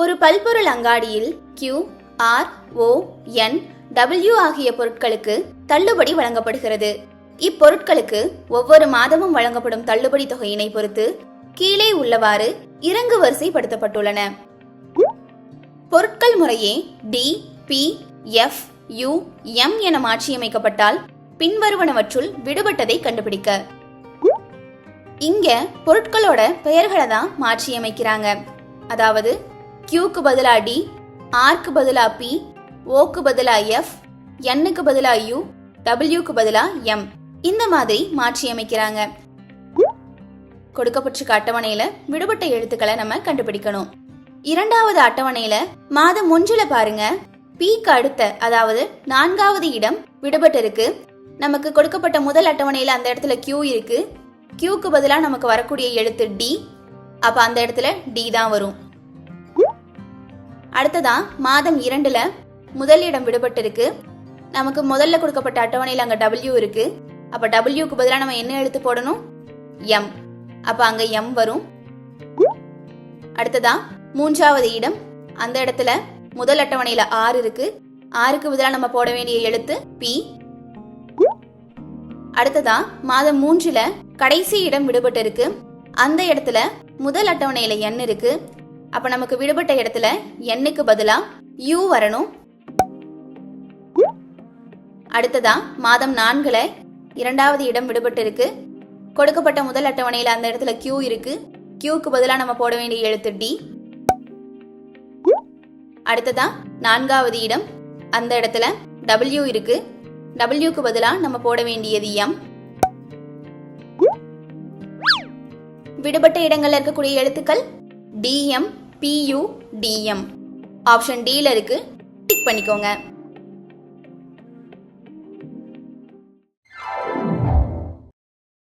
ஒரு பல்பொருள் அங்காடியில் Q R O N W ஆகிய பொருட்களுக்கு தள்ளுபடி வழங்கப்படுகிறது. இப்பொருட்களுக்கு ஒவ்வொரு மாதமும் வழங்கப்படும் தள்ளுபடி தொகையினை பொறுத்து கீழே உள்ளவாறு இறங்கு வரிசைப்படுத்தப்பட்டுள்ளன. பொருட்கள் முறையே T P F U M என மாற்றியமைக்கப்பட்டால் பின்வருவனவற்றுள் விடுபட்டதை கண்டுபிடிக்க. இங்க பொருட்களோட பெயர்களை தான் மாற்றியமைக்கிறாங்க. அதாவது கியூக்கு பதிலா டி ஆர்க்கு பதிலா பி ஓக்கு பதிலா எஃப் எண்ணுக்கு பதிலாக யூ டபிள்யூக்கு பதிலா எம் இந்த மாதிரி மாற்றியமைக்கிறாங்க. கொடுக்கப்பட்டிருக்க அட்டவணையில விடுபட்ட எழுத்துக்களை நம்ம கண்டுபிடிக்கணும். இரண்டாவது அட்டவணையில மாதம் ஒன்றுல பாருங்க. பிக்கு அடுத்த அதாவது நான்காவது இடம் விடுபட்டு இருக்கு நமக்கு கொடுக்கப்பட்ட முதல் அட்டவணையில அந்த இடத்துல கியூ இருக்கு. கியூக்கு பதிலாக நமக்கு வரக்கூடிய எழுத்து டி அப்ப அந்த இடத்துல டி தான் வரும். அடுத்ததா மாதம் இரண்டுல முதல் இடம் நமக்கு முதல்ல கொடுக்கப்பட்ட அட்டவணையில் அங்க டபிள்யூ இருக்கு. அப்ப டபிள்யூக்கு பதிலாக நம்ம என்ன எழுத்து போடணும்? எம் அப்ப அங்க எம் வரும். அடுத்ததா மூன்றாவது இடம். அந்த இடத்துல முதல் அட்டவணையில ஆறு இருக்கு. ஆறுக்கு பதிலாக நம்ம போட வேண்டிய எழுத்து பி அடுத்ததா மாதம் மூன்றுல கடைசி இடம் விடுபட்டு இருக்கு அந்த இடத்துல முதல் அட்டவணையில எண் இருக்கு. அப்ப நமக்கு விடுபட்ட இடத்துல எண்ணுக்கு பதிலா? யூ வரணும். அடுத்ததா மாதம் நான்குல இரண்டாவது இடம் விடுபட்டு இருக்கு கொடுக்கப்பட்ட முதல் அட்டவணையில அந்த இடத்துல கியூ இருக்கு. கியூக்கு பதிலா நம்ம போட வேண்டிய எழுத்து டி அடுத்ததா நான்காவது இடம் அந்த இடத்துல டபிள்யூ இருக்கு. டபிள்யூக்கு பதிலா நம்ம போட வேண்டியது எம் விடுபட்ட இடங்கள்ல இருக்கக்கூடிய எழுத்துக்கள் டிஎம் பியூ டிஎம் ஆப்ஷன் டியில் இருக்கு. டிக் பண்ணிக்கோங்க.